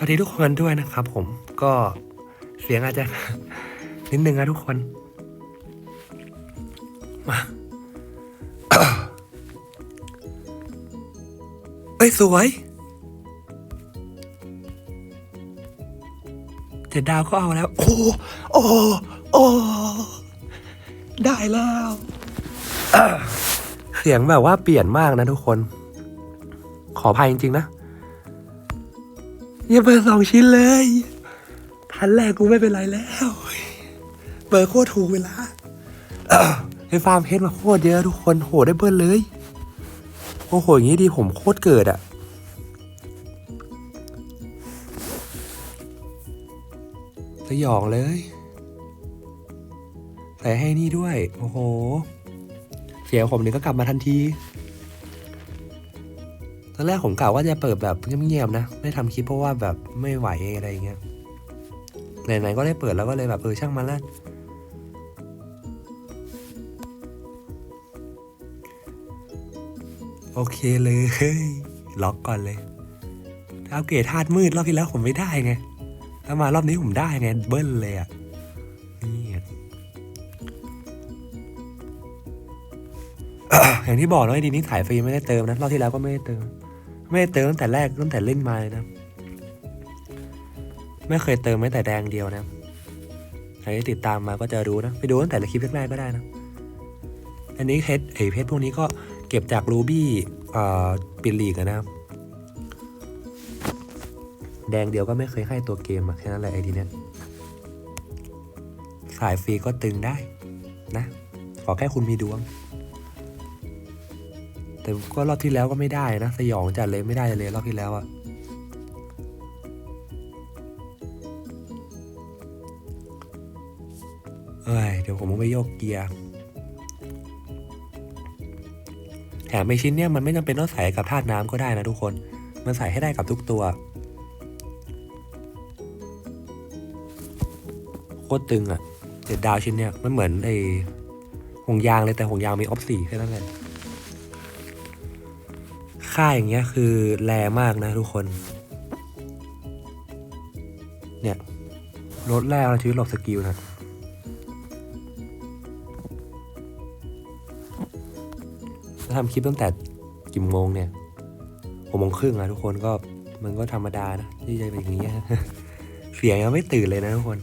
วัสดีทุกคนด้วยนะครับ ผมก็เสียงอาจจะนิดนึงนะทุกคนมาเอ้ยสวยเจ็ดดาวก็เอาแล้ว โอ้โอ้โอ้ได้แล้ว เสียงแบบว่าเปลี่ยนมากนะทุกคน ขออภัยจริง ๆ นะ ยังเปิดสองชิ้นเลย พันแรกกูไม่เป็นไรแล้วเปิดโคตรถูกเวลาไอ้ฟาร์มเพชรมาโคตรเยอะทุกคนโหได้เบิ้ลเลยโอ้โหอย่างนี้ดีผมโคตรเกิดอะสยองเลย ใส่ให้นี่ด้วย โอ้โห เสียงผมนี่ก็กลับมาทันที ตอนแรกผมกะว่าจะเปิดแบบเงียบๆนะ ไม่ทำคลิปเพราะว่าแบบไม่ไหวอะไรเงี้ย ไหนๆก็ได้เปิดแล้วก็เลยแบบเออช่างมันละโอเคเลย ล็อกก่อนเลยถ้าอัปเกรดธาตุมืดรอบที่แล้วผมไม่ได้ไงถ้ามารอบนี้ผมได้ไงเบิ้ลเลยอะนี่อย่างที่บอกนะไอ้ดีนี้ถ่ายฟรีไม่ได้เติมนะรอบที่แล้วก็ไม่ได้เติม ไม่ได้เติมตั้งแต่แรกตั้งแต่เล่นมาเลยนะ ไม่เคยเติมแม้แต่แดงเดียวนะใครที่ติดตามมาก็จะรู้นะ ไปดูตั้งแต่คลิปแรกๆก็ได้นะ อันนี้เพชรไอเพชรพวกนี้ก็เก็บจากรูบี้เอ่อปิดลีกนะครับ แดงเดียวก็ไม่เคยให้ตัวเกมอะแค่นั้นแหละไอทีเนี้ยขายฟรีก็ตึงได้นะ ขอแค่คุณมีดวง แต่ก็รอบที่แล้วก็ไม่ได้นะสยองจัดเลยไม่ได้เลยรอบที่แล้วอะเอ้ยเดี๋ยวผมต้องไปโยกเกียร์แถมไอชิ้นเนี่ยมันไม่จำเป็นต้องใส่กับธาตุน้ำก็ได้นะทุกคน มันใส่ให้ได้กับทุกตัวโคตรตึงอะ่ะเจ็ดดาวชิ้นเนี่ยมันเหมือนไอห่วงยางเลยแต่ห่วงยางมีออฟสี่แค่นั้นแหละ ค่าอย่างเงี้ยคือแรงมากนะทุกคน เนี่ยลดแรกเรชีวิตหลบสกิลนะแล้วทำคลิปตั้งแต่กี่โมงเนี่ยหกโมงครึ่งอะทุกคนก็มันก็ธรรมดานะที่จะเป็นอย่างเงี้ยเสียงยังไม่ตื่นเลยนะทุกคน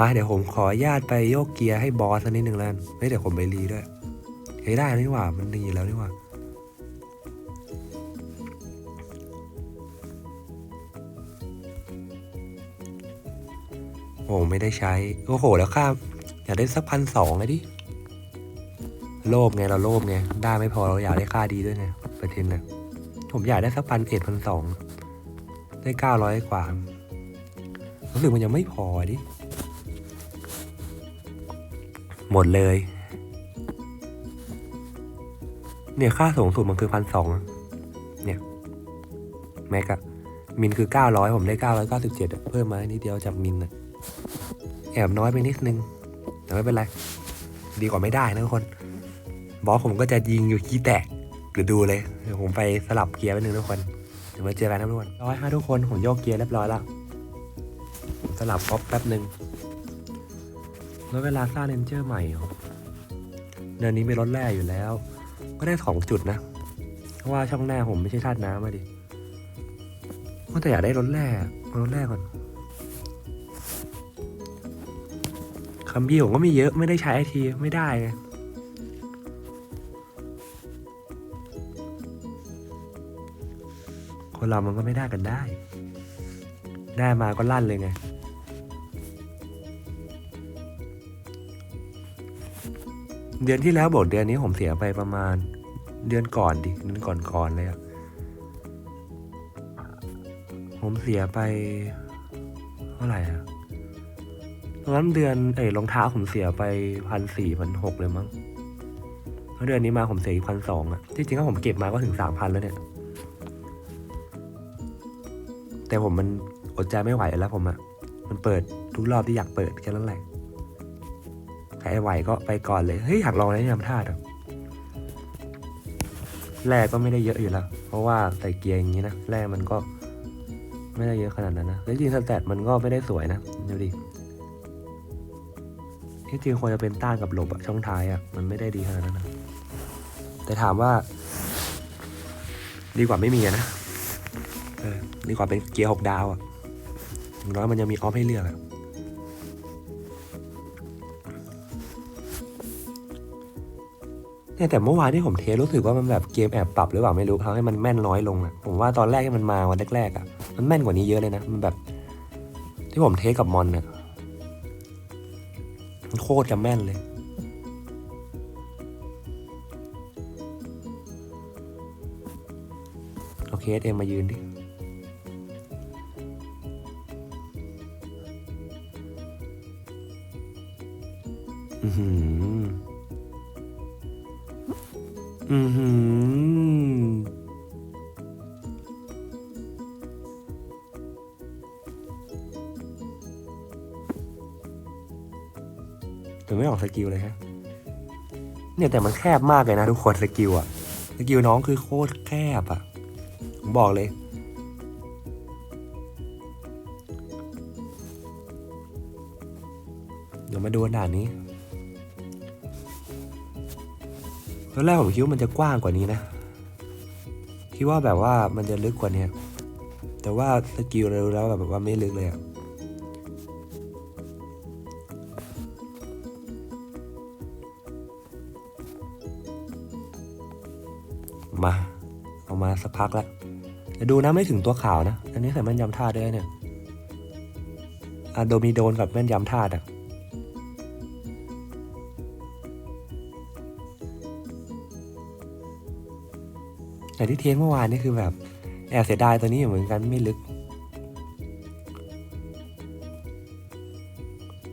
มาเดี๋ยวผมขออนุญาตไปโยกเกียร์ให้บอสสักนิดหนึ่งแล้วกันเฮ้ยเดี๋ยวผมไปรีด้วยเฮ้ยได้แล้วนี่หว่า มันดีอยู่แล้วนี่หว่าโอ้ไม่ได้ใช้ โอ้โห แล้วค่าอยากได้สักพันสองเลยดิ โลภไงเราโลภไง ได้ไม่พอเราอยากได้ค่าดีด้วยไงประเด็นนะผมอยากได้สักพันเอ็ดพันสองได้เก้าร้อยกว่า รู้สึกมันยังไม่พอดิ หมดเลย เนี่ยค่าสูงสุดมันคือพันสองเนี่ยแม็กอะมินคือเก้าร้อยผมได้เก้าร้อยเก้าสิบเจ็ดเพิ่มมานิดเดียวจากมินอะแอบน้อยไปนิดนึง แต่ไม่เป็นไร ดีกว่าไม่ได้นะทุกคน บอสผมก็จะยิงอยู่ขี้แตกหรือดูเลยเดี๋ยวผมไปสลับเกียร์ไปหนึ่งทุกคนเดี๋ยวมาเจอกันนะทุกคนร้อยห้าทุกคนผมโยกเกียร์เรียบร้อยแล้วสลับป๊อปแป๊บหนึ่ง แล้วเวลาสร้างเรนเจอร์ใหม่เหรอเดือนนี้มีรถแร่อยู่แล้ว ก็ได้สองจุดนะ เพราะว่าช่องหน้าผมไม่ใช่ธาตุน้ำมาดิก็แต่อยากได้รถแร่รถแร่ก่อนคัมบี้ผมก็มีเยอะไม่ได้ใช้ไอทีไม่ได้ไงคนเรามันก็ไม่ได้กันได้ ได้มาก็ลั่นเลยไง เดือนที่แล้วบอกเดือนนี้ผมเสียไปประมาณ เดือนก่อนดิเดือนก่อนก่อนๆเลยอะผมเสียไปเท่าไหร่อะตอนนั้นเดือนเอ้รองเท้าผมเสียไปพันสี่พันหกเลยมั้งแล้วเดือนนี้มาผมเสียอีกพันสองอะที่จริงก็ผมเก็บมาก็ถึงสามพันแล้วเนี่ย แต่ผมมันอดใจไม่ไหวแล้วผมอะมันเปิดทุกรอบที่อยากเปิดแค่นั้นแหละ ใครไหวก็ไปก่อนเลย เฮ้ยอยากลองนะยำท่าอะแร่ก็ไม่ได้เยอะอยู่แล้ว เพราะว่าใส่เกียร์อย่างนี้นะแร่มันก็ไม่ได้เยอะขนาดนั้นนะแล้วจริงสแตทมันก็ไม่ได้สวยนะดูดิที่จริงควรจะเป็นต้านกับหลบอะช่องท้ายอะมันไม่ได้ดีขนาดนั้นนะแต่ถามว่า ดีกว่าไม่มีนะดีกว่าเป็นเกียร์หกดาวอะอย่างน้อยมันยังมีออฟให้เลือกอะ เนี่ยแต่เมื่อวานที่ผมเทสรู้สึกว่ามันแบบเกมแอบปรับหรือเปล่าไม่รู้ทำให้มันแม่นน้อยลงอะผมว่าตอนแรกที่มันมาวันแรกๆอะมันแม่นกว่านี้เยอะเลยนะมันแบบ ที่ผมเทสกับมอนเนี่ยมันโคตรจะแม่นเลยโอเคเอ็มมายืนดิอือหือ อือหือแต่ไม่ออกสกิลเลยฮะเนี่ยแต่มันแคบมากเลยนะทุกคนสกิลอะสกิลน้องคือโคตรแคบอะผมบอกเลยเดี๋ยวมาดูด่านนี้ ตอนแรกผมคิดว่ามันจะกว้างกว่านี้นะคิดว่าแบบว่ามันจะลึกกว่านี้แต่ว่าสกิลเราแล้วแบบว่าไม่ลึกเลยอะมาเอามาสักพักแล้วแต่ดูนะไม่ถึงตัวขาวนะ อันนี้ใส่แม่นยำท่าด้วยเนี่ยอะโดมีโดนกับแม่นยำท่าอะ แต่ที่เทสเมื่อวานนี่คือแบบแอบเสียดายตัวนี้อยู่เหมือนกันไม่ลึก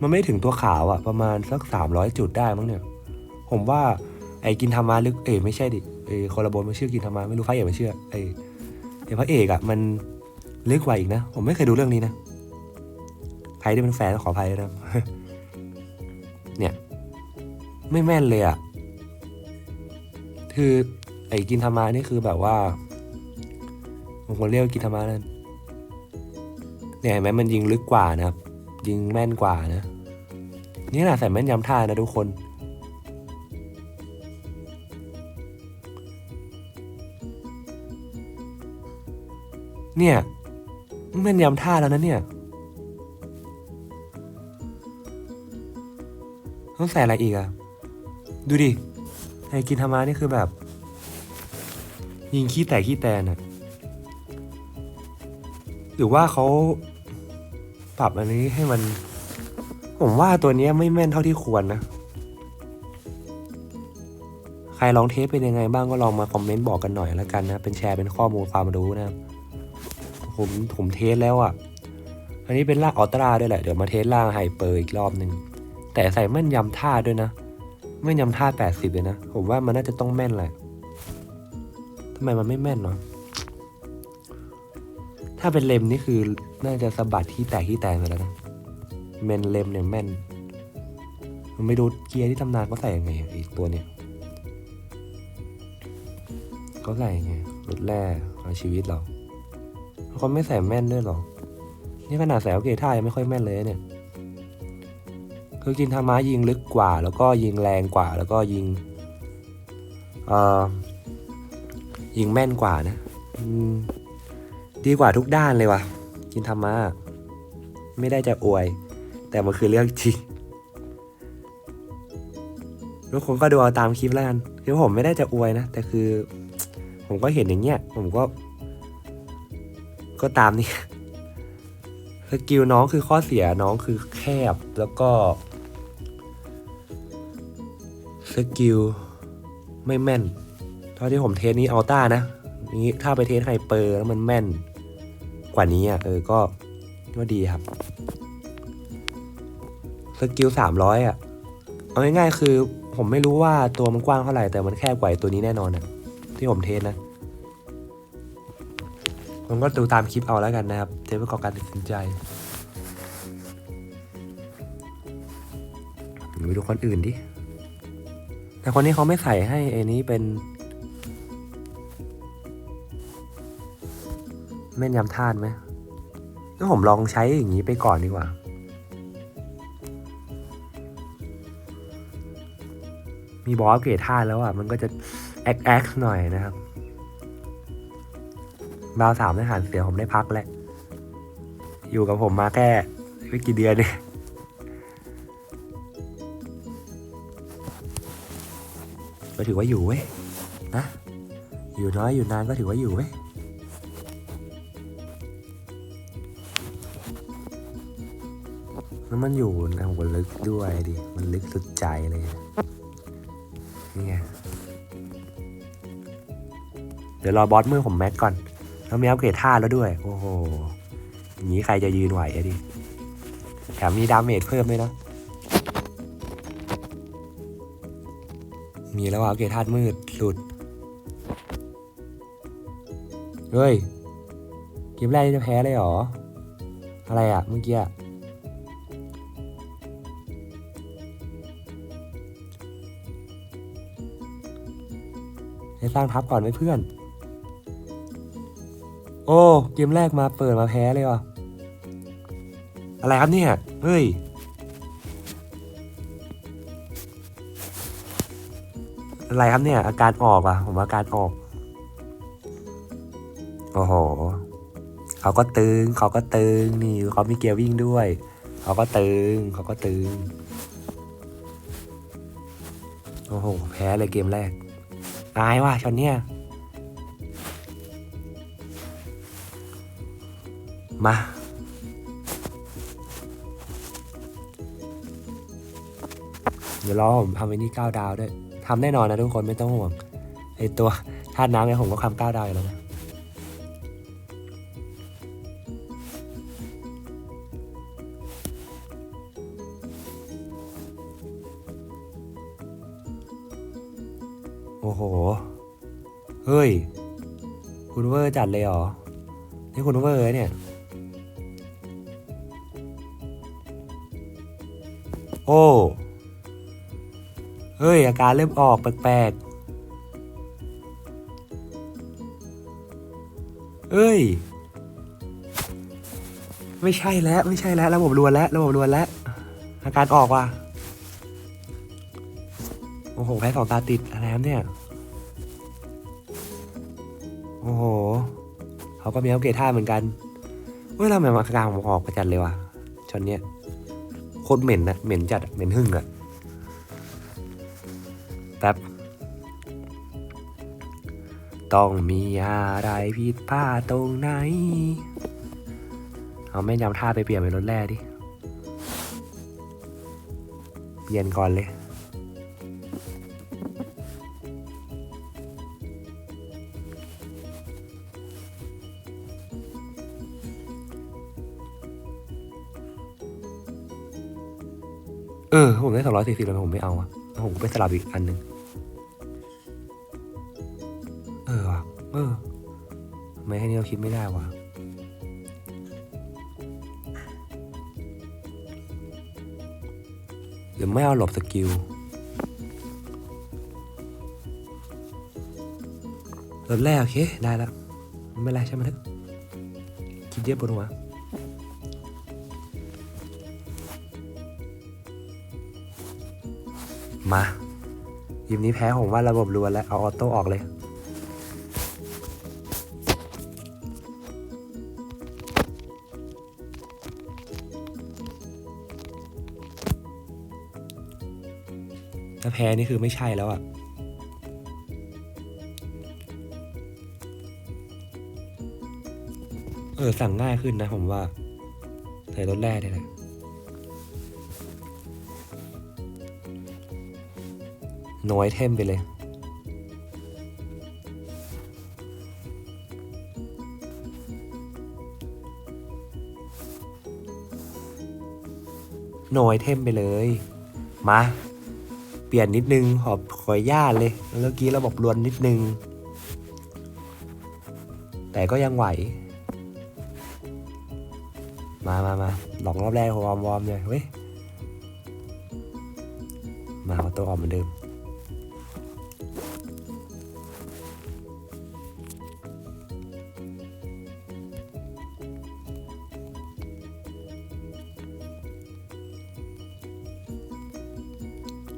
มันไม่ถึงตัวขาวอะประมาณสักสามร้อยจุดได้มั้งเนี่ย ผมว่าไอ้กินธรรมาลึกเอ้ยไม่ใช่ดิเอ้คอลลาบนมันชื่อกินธรรมาไม่รู้ใครอย่าไปเชื่อไอ้ไอ้พระเอกอะมันลึกกว่าอีกนะ ผมไม่เคยดูเรื่องนี้นะใครที่เป็นแฟนขออภัยนะเนี่ย ไม่แม่นเลยอะคือ ไอ้กินธรรมานี่คือแบบว่าผมควรเรียกว่ากินธรรมานั่นเนี่ยเห็นไหมมันยิงลึกกว่านะครับ ยิงแม่นกว่านะนี่แหละใส่แม่นยำท่านะทุกคน เนี่ยแม่นยำท่าแล้วนะเนี่ยต้องใส่อะไรอีกอะดูดิไอ้กินธรรมานี่คือแบบ ยิงขี้แตกขี้แตนอะหรือว่าเขาปรับอันนี้ให้มัน ผมว่าตัวนี้ไม่แม่นเท่าที่ควรนะ ใครลองเทสเป็นยังไงบ้างก็ลองมาคอมเมนต์บอกกันหน่อยแล้วกันนะ เป็นแชร์เป็นข้อมูลความรู้นะครับผมผมเทสแล้วอะ่ะ อันนี้เป็นล่างออตราด้วยแหละ เดี๋ยวมาเทสล่างไฮเปอร์อีกรอบหนึ่ง แต่ใส่แม่นยำท่าด้วยนะ แม่นยำท่าแปดสิบเลยนะ ผมว่ามันน่าจะต้องแม่นแหละำไมมันไม่แม่นเนาะถ้าเป็นเลมนี่คือน่าจะสะบัดที่แตกที่แตกไปแล้วนะเมนเลมเนี่ยแม่นมันไม่ดูเกียร์ที่ตำนานเขาใส่ยังไงอะไอีกตัวเนี่ยเขาใส่ยังไงรถแร่เอาชีวิตเราเขาไม่ใส่แม่นด้วยหรอนี่ขนาดใส่โอเคท่ายังไม่ค่อยแม่นเลยเนี่ยคือกินธรรมะยิงลึกกว่า แล้วก็ยิงแรงกว่า แล้วก็ยิงเอ่อ ยิงแม่นกว่านะดีกว่าทุกด้านเลยว่ะ กินธรรมะไม่ได้จะอวย แต่มันคือเรื่องจริงทุกคนก็ดูเอาตามคลิปแล้วกันคือผมไม่ได้จะอวยนะ แต่คือ ผมก็เห็นอย่างเงี้ย ผมก็ ก็ตามนี่สกิลน้องคือข้อเสียน้องคือแคบแล้วก็สกิลไม่แม่น ท่าที่ผมเทสนี้อัลต้านะนี้ถ้าไปเทสไฮเปอร์แล้วมันแม่นกว่านี้อะเออก็ก็ดีครับสกิลสามร้อยอะ เอาง่ายๆคือผมไม่รู้ว่าตัวมันกว้างเท่าไหร่แต่มันแคบกว่าตัวนี้แน่นอนอะ ที่ผมเทสนะผมก็ดูตามคลิปเอาแล้วกันนะครับเทสประกอการตัดสินใจไปดูคนอื่นดิแต่คนนี้เขาไม่ใส่ให้ไอ้นี้เป็น แม่นยำธาตุไหมงั้นผมลองใช้อย่างนี้ไปก่อนดีกว่า มีบอสเกรดธาตุแล้วอะ มันก็จะแอคแอคหน่อยนะครับบาวสามทหารเสียผมได้พักแล้ว อยู่กับผมมาแค่ไม่กี่เดือนเนี่ยก็ถือว่าอยู่เว้ยนะ อยู่น้อยอยู่นานก็ถือว่าอยู่เว้ย มันอยู่ในหัวลึกด้วยดิ มันลึกสุดใจเลยนี่ไงเดี๋ยวรอบอสมือผมแม็กก่อน แล้วมีอัปเกรดท่าแล้วด้วย โอ้โห อย่างนี้ใครจะยืนไหวอะดิ แถมมีดาเมจเพิ่มด้วยนะ มีแล้วอัปเกรดธาตุมืดหลุด เฮ้ย เกมแรกจะแพ้เลยเหรอ อะไรอะเมื่อกี้อะ สร้างทัพก่อนไหมเพื่อน โอ้ เกมแรกมาเปิดมาแพ้เลยว่ะ อะไรครับเนี่ย เฮ้ย อะไรครับเนี่ย อาการออกอะ ผมอาการออก โอ้โห เขาก็ตึง เขาก็ตึง นี่เขามีเกียร์วิ่งด้วย เขาก็ตึง เขาก็ตึง โอ้โห แพ้เลยเกมแรก อายว่ะชอนเนี่ยมาเดี๋ยวรอผมทำไอ้นี่เก้าดาวด้วยทำแน่นอนนะทุกคนไม่ต้องห่วงไอตัวธาตุน้ำเนี่ยผมก็ทำเก้าดาวอยู่แล้วนะ โอ้โห เฮ้ย คุณเวอร์จัดเลยเหรอ นี่คุณเวอร์เนี่ย โอ้ เฮ้ย อาการเริ่มออกแปลกๆเอ้ย ไม่ใช่แล้ว ไม่ใช่แล้ว ระบบรวนแล้ว ระบบรวนแล้ว อาการออกว่ะ แพ้สองตาติดอะไรเนี่ย โอ้โห เขาก็มีอัปเกรดท่าเหมือนกันเฮ้ยทำไมอาการผมออกประจัดเลยว่ะชนเนี้ยโคตรเหม็นนะเหม็นจัดเหม็นหึ่งอะแป๊บต้องมีอะไรผิดพลาดตรงไหน เอาแม่ยำท่าไปเปลี่ยนเป็นรถแร่ดิ เปลี่ยนก่อนเลย เออ ผมได้สองร้อยสี่สิบแล้วผมไม่เอาอะผมไปสลับอีกอันหนึ่งเออว่ะเออไมแค่นี้เราคิดไม่ได้วะหรือไม่เอาหลบสกิลรถแรกโอเค ได้แล้ว ไม่เป็นไรใช่ไหมเถอะคิดเยอะบนหัว มาทีมนี้แพ้ผมว่าระบบรวนแล้ว เอาออโต้ออกเลยถ้าแพ้นี่คือไม่ใช่แล้วอะเออสั่งง่ายขึ้นนะผมว่า ใส่รถแร่ได้เลย นไอเทมไปเลยนไอเทมไปเลย มา เปลี่ยนนิดนึง ขอขออนุญาตเลยเมื่อกี้ระบบรวนนิดนึง แต่ก็ยังไหว มามามาหลอกรอบแรกวอร์มวอร์มเลยเว้ยมาเอาตัวออกเหมือนเดิม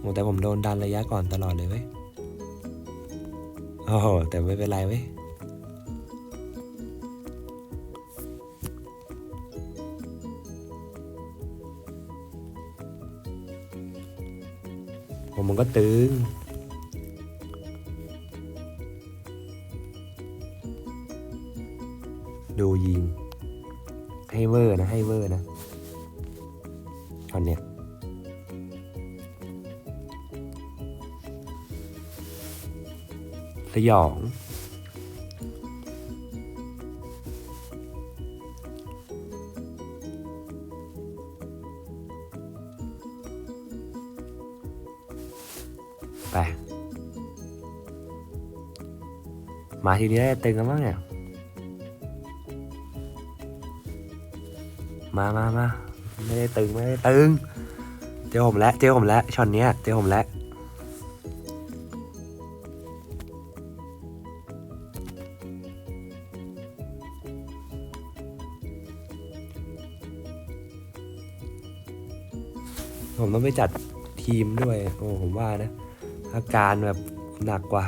โอ้แต่ผมโดนดันระยะก่อนตลอดเลยเว้ยโอ้โหแต่ไม่เป็นไรเว้ยผมมันก็ตึงดูยิง ให้เวอร์นะ ให้เวอร์นะตอนเนี้ย สยอง ไป มาทีนี้ได้ตึงกันบ้างเนี่ย มามามาไม่ได้ตึง ไม่ได้ตึง เจอผมแล้ว เจอผมแล้วช็อตเนี้ย เจอผมแล้ว ผมต้องไปจัดทีมด้วย โอ้ผมว่านะ อาการแบบหนักกว่า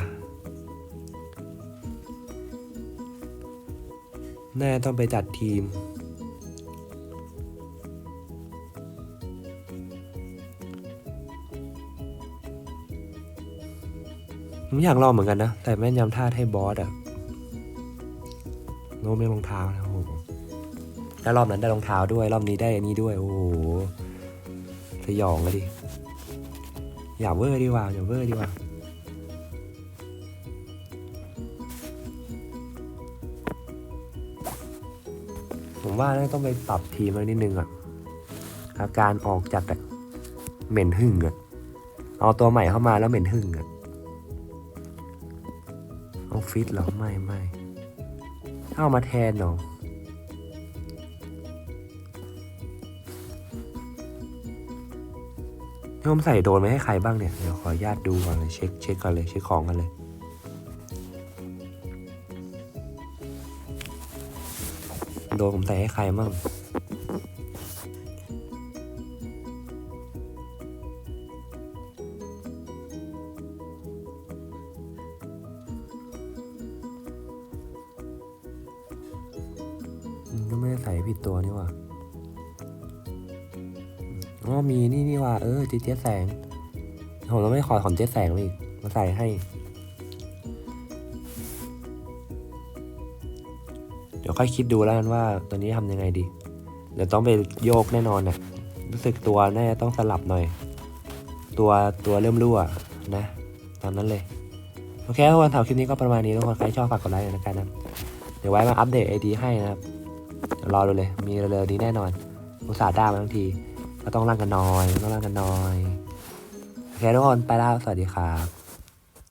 แน่ต้องไปจัดทีม ผมอยากลองเหมือนกันนะ แต่แม่นยำท่าให้บอสอะโน้มเล่นรองเท้านะโอ้โหแล้วรอบนั้นได้รองเท้าด้วย รอบนี้ได้อันนี้ด้วย โอ้โห สยองเลยดิ อย่าเวอร์ดีกว่า อย่าเวอร์ดีกว่า ผมว่าน่าต้องไปปรับทีมแล้วนิดนึงอะ อาการออกจากแบบเหม็นหึ่งอะ เอาตัวใหม่เข้ามาแล้วเหม็นหึ่งอะเอาฟิตเหรอ ไม่ไม่เอามาแทนเหรอ นี่ผมใส่โดนไม่ให้ใครบ้างเนี่ยเดี๋ยวขออนุญาตดูก่อนเลยเช็คเช็คก่อนเลยเช็คของกันเลยโดนผมใส่ให้ใครบ้าง ออเจ๊เจ๊แสงผมต้องไม่ขอของเจ๊แสงมาอีกมาใส่ให้ เดี๋ยวค่อยคิดดูแล้วกันว่าตอนนี้ทำยังไงดีเดี๋ยวต้องไปโยกแน่นอนนะรู้สึกตัวน่าจะต้องสลับหน่อย ตัวตัวเริ่มรั่วนะ ตามนั้นเลย โอเคทุกคนสำหรับคลิปนี้ก็ประมาณนี้ทุกคนใครชอบฝากกดไลค์หน่อยนะครับเดี๋ยวไว้มาอัปเดตไอดีให้นะครับเดี๋ยวรอดูเลย มีเร็วๆนี้แน่นอนอุตส่าห์ได้มาทั้งที ก็ต้องร่างกันน้อยต้องร่างกันน้อยโอเคทุกคนไปแล้วสวัสดีครับ